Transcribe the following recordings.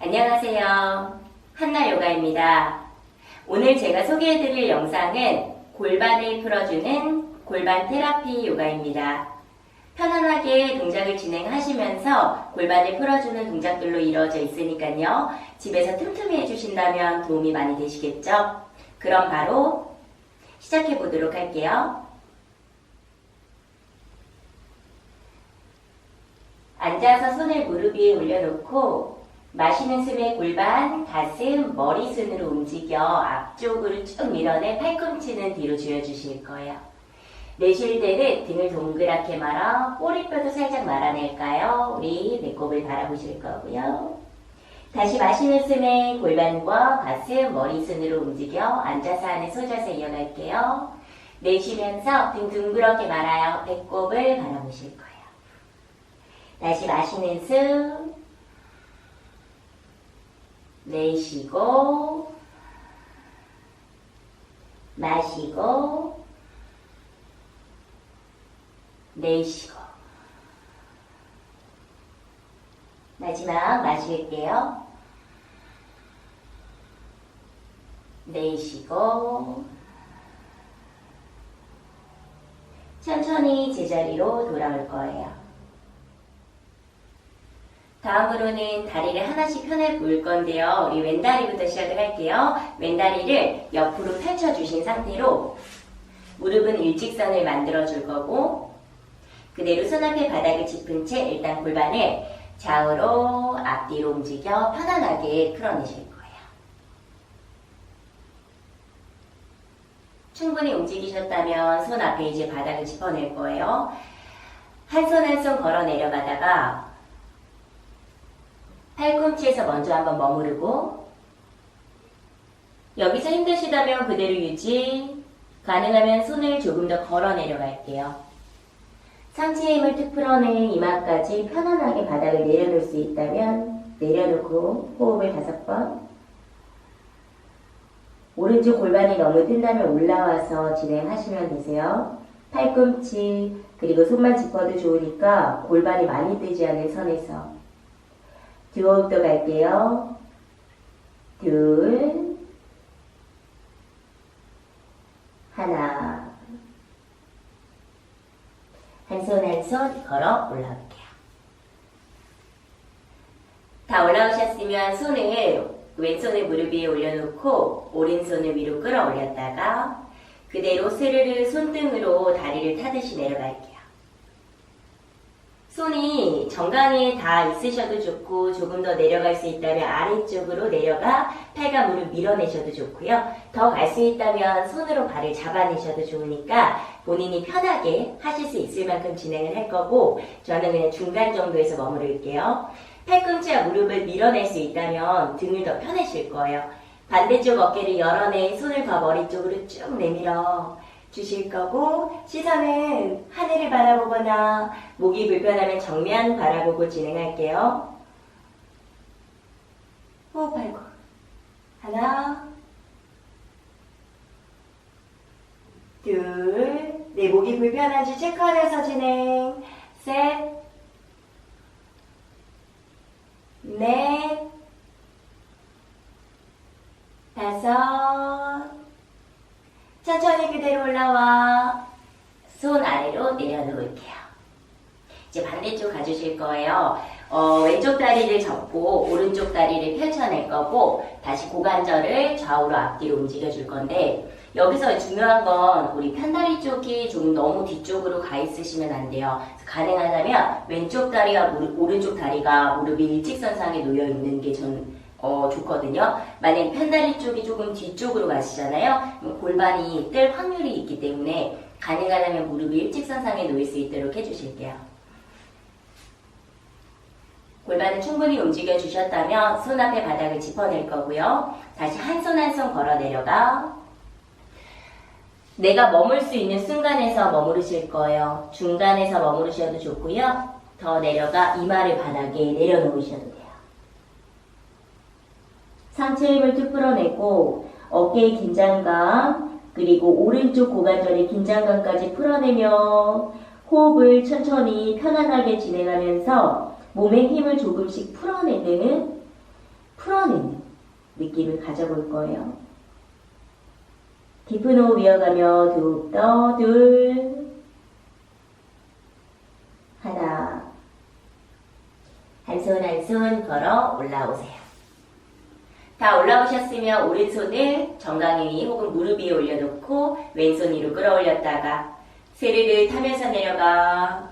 안녕하세요. 한나 요가입니다. 오늘 제가 소개해드릴 영상은 골반을 풀어주는 골반 테라피 요가입니다. 편안하게 동작을 진행하시면서 골반을 풀어주는 동작들로 이루어져 있으니까요. 집에서 틈틈이 해주신다면 도움이 많이 되시겠죠? 그럼 바로 시작해 보도록 할게요. 앉아서 손을 무릎 위에 올려놓고 마시는 숨에 골반, 가슴, 머리 순으로 움직여 앞쪽으로 쭉 밀어내 팔꿈치는 뒤로 조여주실 거예요. 내쉴 때는 등을 동그랗게 말아 꼬리뼈도 살짝 말아낼까요? 우리 배꼽을 바라보실 거고요. 다시 마시는 숨에 골반과 가슴, 머리 순으로 움직여 앉아서 하는 소자세 이어갈게요. 내쉬면서 등 둥그렇게 말아요. 배꼽을 바라보실 거예요. 다시 마시는 숨. 내쉬고, 마시고, 내쉬고. 마지막 마실게요. 내쉬고, 천천히 제자리로 돌아올 거예요. 다음으로는 다리를 하나씩 펴내 볼 건데요. 우리 왼다리부터 시작을 할게요. 왼다리를 옆으로 펼쳐주신 상태로 무릎은 일직선을 만들어 줄 거고 그대로 손 앞에 바닥을 짚은 채 일단 골반을 좌우로 앞뒤로 움직여 편안하게 풀어내실 거예요. 충분히 움직이셨다면 손 앞에 이제 바닥을 짚어낼 거예요. 한 손 한 손 걸어 내려가다가 팔꿈치에서 먼저 한번 머무르고 여기서 힘드시다면 그대로 유지 가능하면 손을 조금 더 걸어 내려갈게요. 상체의 힘을 툭 풀어내 이마까지 편안하게 바닥을 내려놓을 수 있다면 내려놓고 호흡을 다섯 번 오른쪽 골반이 너무 뜬다면 올라와서 진행하시면 되세요. 팔꿈치 그리고 손만 짚어도 좋으니까 골반이 많이 뜨지 않은 선에서 두 호흡 더 갈게요. 둘, 하나. 한 손 한 손 걸어 올라올게요. 다 올라오셨으면 손을 왼손을 무릎 위에 올려놓고 오른손을 위로 끌어올렸다가 그대로 스르르 손등으로 다리를 타듯이 내려갈게요. 손이 정강이에 다 있으셔도 좋고 조금 더 내려갈 수 있다면 아래쪽으로 내려가 팔과 무릎 밀어내셔도 좋고요. 더 갈 수 있다면 손으로 발을 잡아내셔도 좋으니까 본인이 편하게 하실 수 있을 만큼 진행을 할 거고 저는 그냥 중간 정도에서 머무를게요. 팔꿈치와 무릎을 밀어낼 수 있다면 등을 더 펴내실 거예요. 반대쪽 어깨를 열어내 손을 더 머리 쪽으로 쭉 내밀어 주실 거고 시선은 하늘을 바라보거나 목이 불편하면 정면 바라보고 진행할게요. 호흡하고 하나 둘, 내 목이 불편한지 체크하면서 진행 셋 넷, 다섯, 천천히 그대로 올라와 손 아래로 내려놓을게요. 이제 반대쪽 가주실 거예요. 어, 왼쪽 다리를 접고 오른쪽 다리를 펼쳐낼 거고 다시 고관절을 좌우로 앞뒤로 움직여 줄 건데 여기서 중요한 건 우리 편다리 쪽이 좀 너무 뒤쪽으로 가 있으시면 안 돼요. 가능하다면 왼쪽 다리와 무릎, 오른쪽 다리가 무릎이 일직선상에 놓여 있는 게 전 어, 좋거든요. 만약에 편다리 쪽이 조금 뒤쪽으로 가시잖아요. 골반이 뜰 확률이 있기 때문에 가능하다면 무릎이 일직선상에 놓일 수 있도록 해주실게요. 골반을 충분히 움직여 주셨다면 손 앞에 바닥을 짚어낼 거고요. 다시 한 손 한 손 걸어 내려가. 내가 머물 수 있는 순간에서 머무르실 거예요. 중간에서 머무르셔도 좋고요. 더 내려가 이마를 바닥에 내려놓으셔도 돼요. 상체 힘을 쭉 풀어내고 어깨의 긴장감 그리고 오른쪽 고관절의 긴장감까지 풀어내며 호흡을 천천히 편안하게 진행하면서 몸의 힘을 조금씩 풀어내는 풀어내는 느낌을 가져볼 거예요. 깊은 호흡 이어가며 더욱더 둘, 하나, 한 손 한 손 걸어 올라오세요. 다 올라오셨으면 오른손을 정강이 위 혹은 무릎 위에 올려놓고 왼손 위로 끌어올렸다가 스르르 타면서 내려가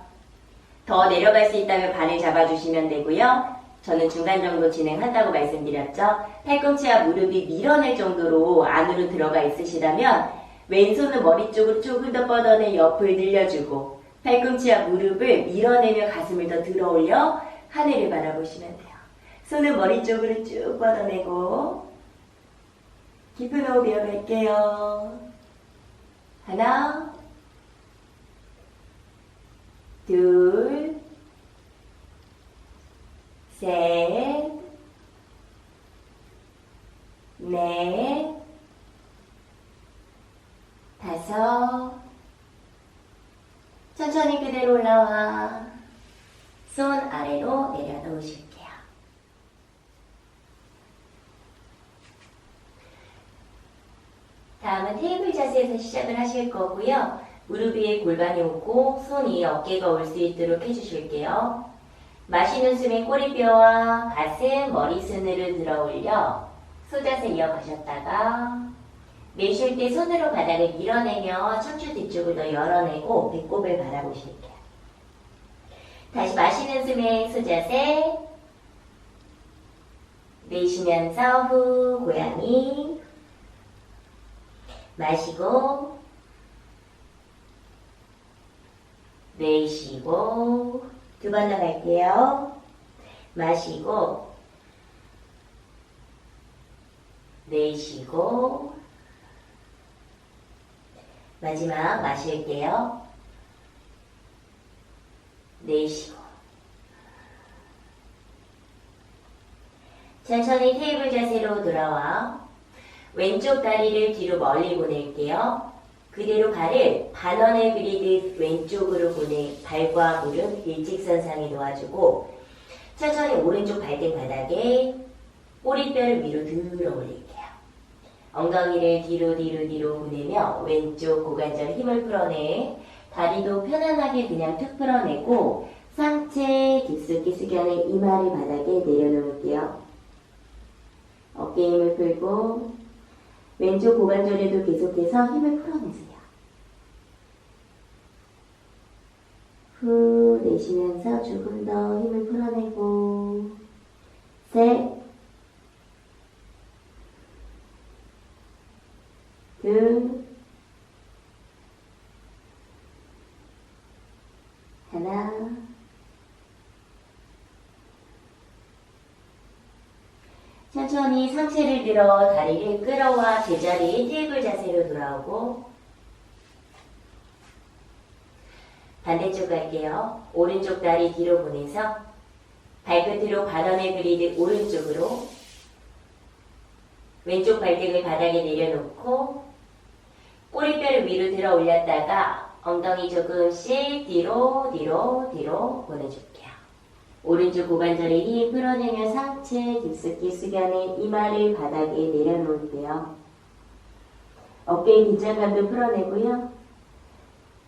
더 내려갈 수 있다면 발을 잡아주시면 되고요. 저는 중간 정도 진행한다고 말씀드렸죠. 팔꿈치와 무릎이 밀어낼 정도로 안으로 들어가 있으시다면 왼손은 머리 쪽으로 조금 더 뻗어내 옆을 늘려주고 팔꿈치와 무릎을 밀어내며 가슴을 더 들어 올려 하늘을 바라보시면 돼요. 손은 머리 쪽으로 쭉 뻗어내고 깊은 호흡 이어갈게요. 하나 둘 셋, 넷, 다섯. 천천히 그대로 올라와. 손 아래로 내려놓으실게요. 다음은 테이블 자세에서 시작을 하실 거고요. 무릎 위에 골반이 오고 손이 어깨가 올 수 있도록 해주실게요. 마시는 숨에 꼬리뼈와 가슴, 머리순으로 들어 올려 소자세 이어가셨다가 내쉴 때 손으로 바닥을 밀어내며 척추 뒤쪽을 더 열어내고 배꼽을 바라보실게요. 다시 마시는 숨에 소자세 내쉬면서 후 고양이 마시고 내쉬고 두 번 더 갈게요. 마시고 내쉬고 마지막 마실게요. 내쉬고 천천히 테이블 자세로 돌아와 왼쪽 다리를 뒤로 멀리 보낼게요. 그대로 발을 반원을 그리듯 왼쪽으로 보내 발과 무릎 일직선상에 놓아주고 천천히 오른쪽 발등 바닥에 꼬리뼈를 위로 들어 올릴게요. 엉덩이를 뒤로 뒤로 뒤로 보내며 왼쪽 고관절 힘을 풀어내 다리도 편안하게 그냥 툭 풀어내고 상체 깊숙이 숙여내 이마를 바닥에 내려놓을게요. 어깨 힘을 풀고 왼쪽 고관절에도 계속해서 힘을 풀어내세요. 후 내쉬면서 조금 더 힘을 풀어내고 셋, 둘, 하나, 천천히 상체를 들어 다리를 끌어와 제자리 테이블 자세로 돌아오고 반대쪽 갈게요. 오른쪽 다리 뒤로 보내서 발끝으로 반원을 그리듯 오른쪽으로 왼쪽 발등을 바닥에 내려놓고 꼬리뼈를 위로 들어 올렸다가 엉덩이 조금씩 뒤로 뒤로 뒤로 보내줄게요. 오른쪽 고관절에 힘 풀어내며 상체 깊숙이 숙여내 이마를 바닥에 내려놓을게요. 어깨의 긴장감도 풀어내고요.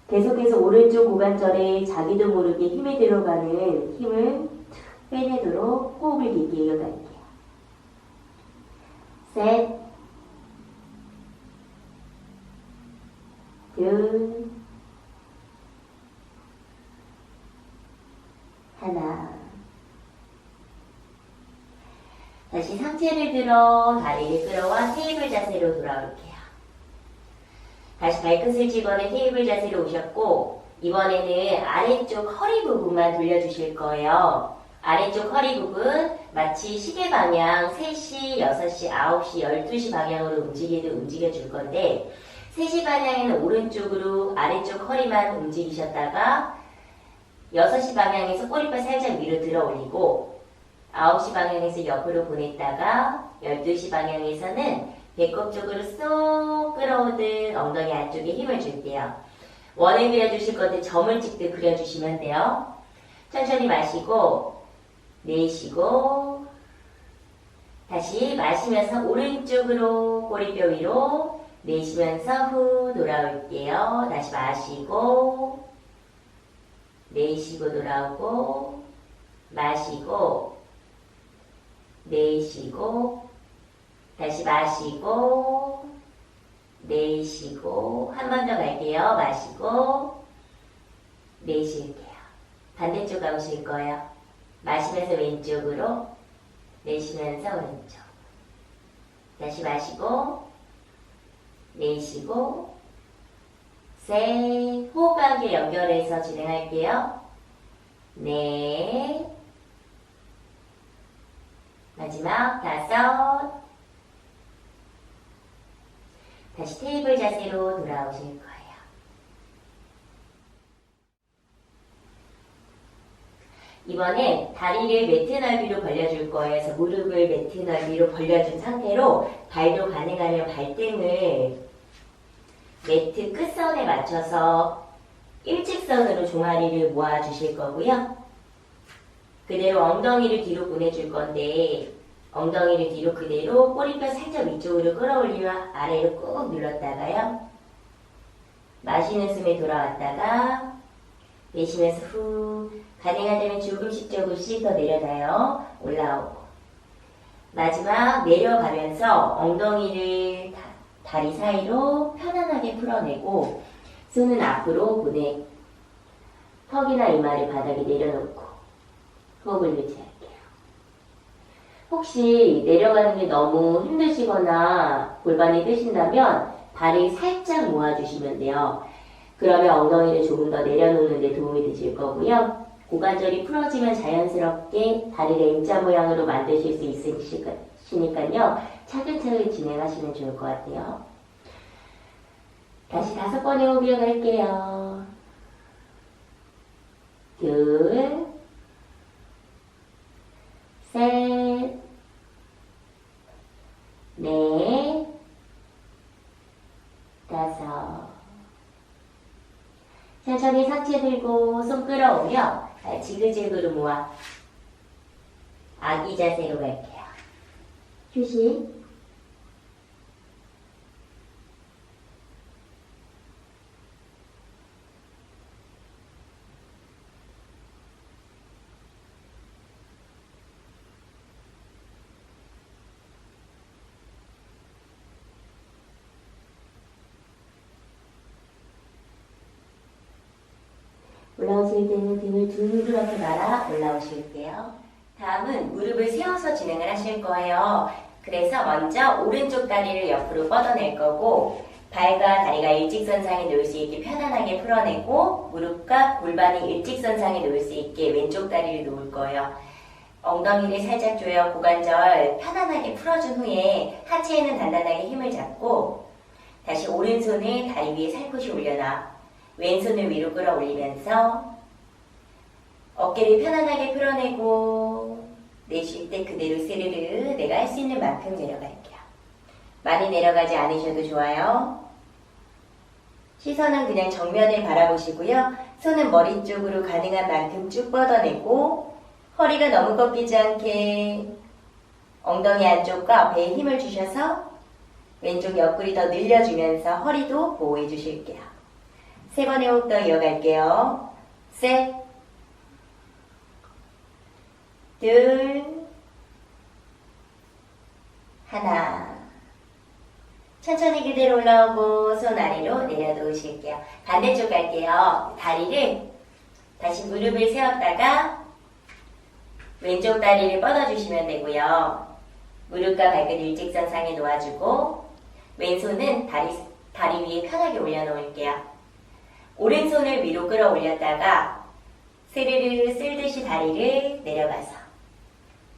계속해서 오른쪽 고관절에 자기도 모르게 힘이 들어가는 힘을 툭 빼내도록 호흡을 깊게 이어갈게요. 셋, 둘, 하나. 다시 상체를 들어 다리를 끌어와 테이블 자세로 돌아올게요. 다시 발끝을 집어내 테이블 자세로 오셨고 이번에는 아래쪽 허리 부분만 돌려주실 거예요. 아래쪽 허리 부분 마치 시계 방향 3시, 6시, 9시, 12시 방향으로 움직이듯 움직여줄 건데 3시 방향에는 오른쪽으로 아래쪽 허리만 움직이셨다가 6시 방향에서 꼬리뼈 살짝 위로 들어 올리고 9시 방향에서 옆으로 보냈다가 12시 방향에서는 배꼽 쪽으로 쏙 끌어오듯 엉덩이 안쪽에 힘을 줄게요. 원을 그려주실 건데 점을 찍듯 그려주시면 돼요. 천천히 마시고 내쉬고 다시 마시면서 오른쪽으로 꼬리뼈 위로 내쉬면서 후 돌아올게요. 다시 마시고 내쉬고 돌아오고 마시고 내쉬고 다시 마시고 내쉬고 한 번 더 갈게요. 마시고 내쉴게요. 반대쪽 가보실 거예요. 마시면서 왼쪽으로 내쉬면서 오른쪽 다시 마시고 내쉬고 셋 호흡하게 연결해서 진행할게요. 네 마지막 다섯 다시 테이블 자세로 돌아오실 거예요. 이번엔 다리를 매트 넓이로 벌려줄 거예요. 무릎을 매트 넓이로 벌려준 상태로 발도 가능하면 발등을 매트 끝선에 맞춰서 일직선으로 종아리를 모아주실 거고요. 그대로 엉덩이를 뒤로 보내줄 건데 엉덩이를 뒤로 그대로 꼬리뼈 살짝 위쪽으로 끌어올리며 아래로 꾹 눌렀다가요. 마시는 숨에 돌아왔다가 내쉬면서 후 가능하다면 조금씩 조금씩 더 내려가요. 올라오고 마지막 내려가면서 엉덩이를 다, 다리 사이로 편안하게 풀어내고 손은 앞으로 보내 턱이나 이마를 바닥에 내려놓고 호흡을 유지할게요. 혹시 내려가는 게 너무 힘드시거나 골반이 뜨신다면 발을 살짝 모아주시면 돼요. 그러면 엉덩이를 조금 더 내려놓는 데 도움이 되실 거고요. 고관절이 풀어지면 자연스럽게 다리를 M자 모양으로 만드실 수 있으시니까요. 차근차근 진행하시면 좋을 것 같아요. 다시 다섯 번의 호흡 이어갈게요. 둘, 셋, 넷, 다섯. 천천히 상체 들고 손 끌어올려 발 지그재그로 모아 아기 자세로 갈게요. 휴식. 올라오실 때는 등을 둥그렇게 말아 올라오실게요. 다음은 무릎을 세워서 진행을 하실 거예요. 그래서 먼저 오른쪽 다리를 옆으로 뻗어낼 거고 발과 다리가 일직선상에 놓을 수 있게 편안하게 풀어내고 무릎과 골반이 일직선상에 놓을 수 있게 왼쪽 다리를 놓을 거예요. 엉덩이를 살짝 조여 고관절 편안하게 풀어준 후에 하체에는 단단하게 힘을 잡고 다시 오른손을 다리 위에 살포시 올려놔 왼손을 위로 끌어올리면서 어깨를 편안하게 풀어내고 내쉴 때 그대로 스르르 내가 할 수 있는 만큼 내려갈게요. 많이 내려가지 않으셔도 좋아요. 시선은 그냥 정면을 바라보시고요. 손은 머리 쪽으로 가능한 만큼 쭉 뻗어내고 허리가 너무 꺾이지 않게 엉덩이 안쪽과 배에 힘을 주셔서 왼쪽 옆구리 더 늘려주면서 허리도 보호해 주실게요. 세 번의 호흡 더 이어갈게요. 셋, 둘, 하나. 천천히 그대로 올라오고 손 아래로 내려놓으실게요. 반대쪽 갈게요. 다리를 다시 무릎을 세웠다가 왼쪽 다리를 뻗어주시면 되고요. 무릎과 발끝 일직선상에 놓아주고 왼손은 다리, 다리 위에 편하게 올려놓을게요. 오른손을 위로 끌어올렸다가 스르르 쓸듯이 다리를 내려가서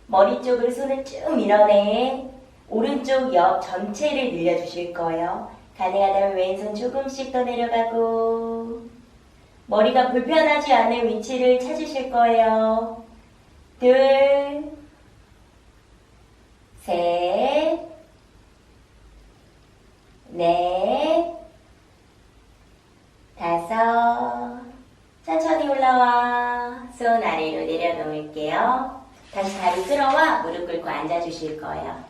머리 쪽으로 손을 쭉 밀어내 오른쪽 옆 전체를 늘려주실 거예요. 가능하다면 왼손 조금씩 더 내려가고 머리가 불편하지 않은 위치를 찾으실 거예요. 둘, 셋, 넷, 다섯, 천천히 올라와 손 아래로 내려놓을게요. 다시 다리 끌어와 무릎 꿇고 앉아주실 거예요.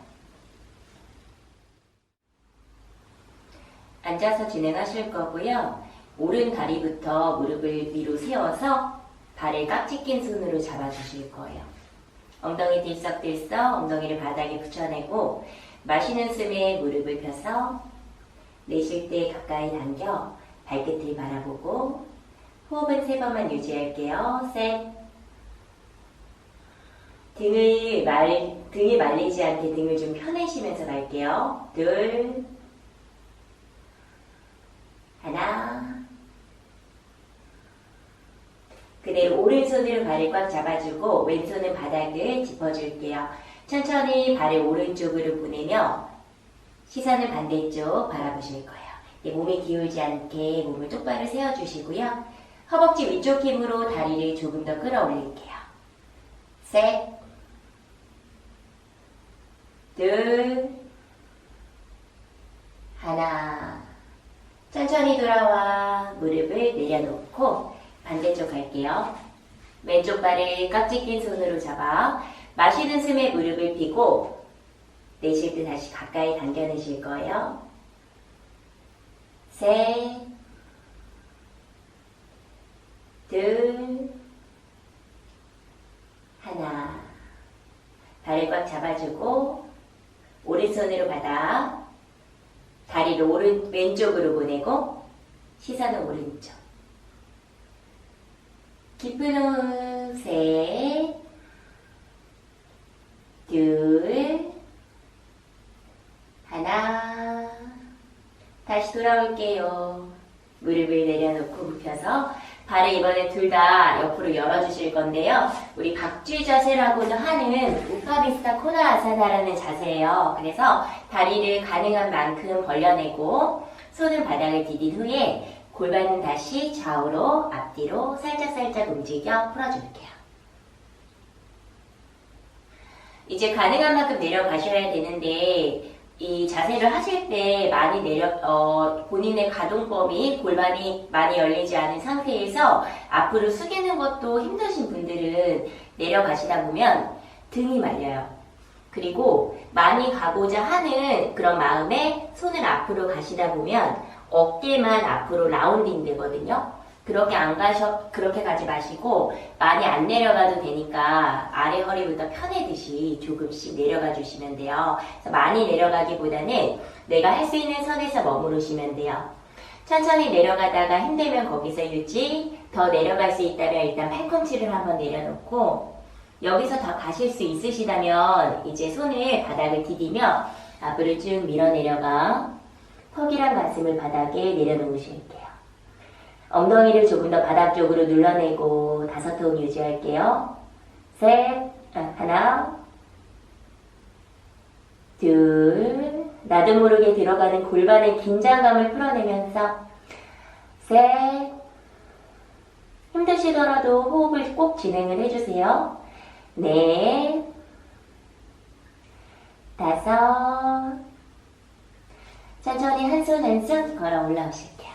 앉아서 진행하실 거고요. 오른 다리부터 무릎을 위로 세워서 발을 깍지 낀 손으로 잡아주실 거예요. 엉덩이 들썩들썩 엉덩이를 바닥에 붙여내고 마시는 숨에 무릎을 펴서 내쉴 때 가까이 당겨 발끝을 바라보고 호흡은 세 번만 유지할게요. 셋. 등을 말, 등이 말리지 않게 등을 좀 펴내시면서 갈게요. 둘. 하나. 그대로 오른손으로 발을 꽉 잡아주고 왼손은 바닥을 짚어줄게요. 천천히 발을 오른쪽으로 보내며 시선을 반대쪽 바라보실 거예요. 네, 몸이 기울지 않게 몸을 똑바로 세워주시고요. 허벅지 위쪽 힘으로 다리를 조금 더 끌어올릴게요. 셋, 둘, 하나. 천천히 돌아와 무릎을 내려놓고 반대쪽 갈게요. 왼쪽 발을 깍지 낀 손으로 잡아 마시는 숨에 무릎을 펴고 내쉴 때 다시 가까이 당겨내실 거예요. 셋, 둘, 하나. 발을 꽉 잡아주고 오른손으로 받아 다리를 오른 왼쪽으로 보내고 시선은 오른쪽. 깊은 호흡 셋, 둘, 하나. 다시 돌아올게요. 무릎을 내려놓고 굽혀서 발을 이번에 둘 다 옆으로 열어주실 건데요. 우리 박쥐 자세라고도 하는 우파비스타 코나 아사나라는 자세예요. 그래서 다리를 가능한 만큼 벌려내고 손은 바닥을 디딘 후에 골반은 다시 좌우로 앞뒤로 살짝살짝 움직여 풀어줄게요. 이제 가능한 만큼 내려가셔야 되는데 이 자세를 하실 때 많이 내려 어, 본인의 가동범위 골반이 많이 열리지 않은 상태에서 앞으로 숙이는 것도 힘드신 분들은 내려가시다 보면 등이 말려요. 그리고 많이 가고자 하는 그런 마음에 손을 앞으로 가시다 보면 어깨만 앞으로 라운딩 되거든요. 그렇게 안 가셔, 그렇게 가지 마시고, 많이 안 내려가도 되니까, 아래 허리부터 편해듯이 조금씩 내려가 주시면 돼요. 그래서 많이 내려가기보다는 내가 할 수 있는 선에서 머무르시면 돼요. 천천히 내려가다가 힘들면 거기서 유지, 더 내려갈 수 있다면 일단 팔꿈치를 한번 내려놓고, 여기서 더 가실 수 있으시다면, 이제 손을 바닥을 디디며, 앞으로 쭉 밀어 내려가, 턱이랑 가슴을 바닥에 내려놓으실게요. 엉덩이를 조금 더 바닥 쪽으로 눌러내고 다섯 통 유지할게요. 셋, 아, 하나, 둘, 나도 모르게 들어가는 골반의 긴장감을 풀어내면서 셋, 힘드시더라도 호흡을 꼭 진행을 해주세요. 넷, 다섯, 천천히 한손 한손 걸어 올라오실게요.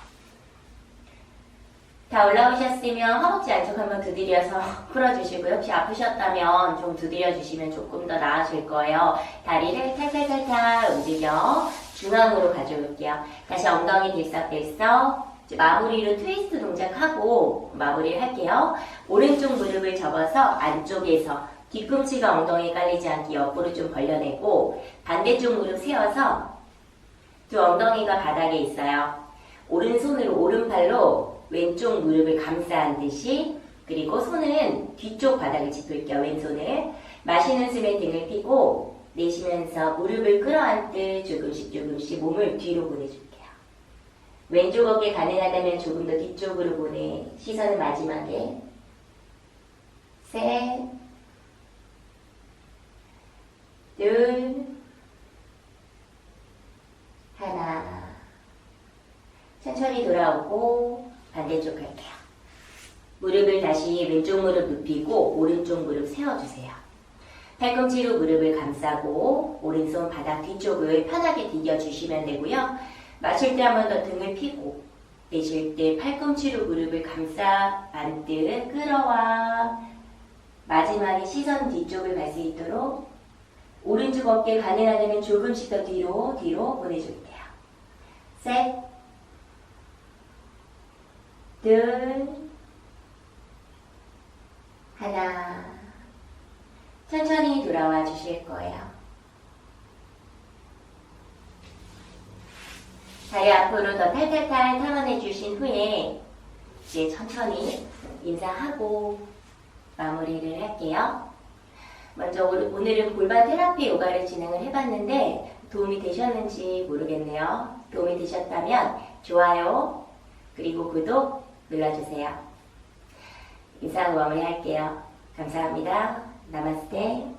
다 올라오셨으면 허벅지 안쪽 한번 두드려서 풀어주시고요. 혹시 아프셨다면 좀 두드려주시면 조금 더 나아질 거예요. 다리를 살살살살 움직여 중앙으로 가져올게요. 다시 엉덩이 들썩들썩 마무리로 트위스트 동작하고 마무리를 할게요. 오른쪽 무릎을 접어서 안쪽에서 뒤꿈치가 엉덩이에 깔리지 않게 옆으로 좀 벌려내고 반대쪽 무릎 세워서 두 엉덩이가 바닥에 있어요. 오른손으로 오른팔로 왼쪽 무릎을 감싸 안듯이 그리고 손은 뒤쪽 바닥을 짚을게요. 왼손을 마시는 숨에 등을 펴고 내쉬면서 무릎을 끌어안듯 조금씩 조금씩 몸을 뒤로 보내줄게요. 왼쪽 어깨 가능하다면 조금 더 뒤쪽으로 보내 시선은 마지막에 셋, 둘, 하나. 천천히 돌아오고 반대쪽 갈게요. 무릎을 다시 왼쪽 무릎 눕히고 오른쪽 무릎 세워주세요. 팔꿈치로 무릎을 감싸고 오른손 바닥 뒤쪽을 편하게 디뎌주시면 되고요. 마실 때 한 번 더 등을 펴고 내쉴 때 팔꿈치로 무릎을 감싸 안듯 끌어와 마지막에 시선 뒤쪽을 갈 수 있도록 오른쪽 어깨 가능하다면 조금씩 더 뒤로 뒤로 보내줄게요. 셋, 둘, 하나. 천천히 돌아와 주실 거예요. 다리 앞으로 더 탈탈탈 털어내 주신 후에 이제 천천히 인사하고 마무리를 할게요. 먼저 오늘- 오늘은 골반 테라피 요가를 진행을 해봤는데 도움이 되셨는지 모르겠네요. 도움이 되셨다면 좋아요 그리고 구독 눌러주세요. 인사하고 마무리할게요. 감사합니다. 나마스테.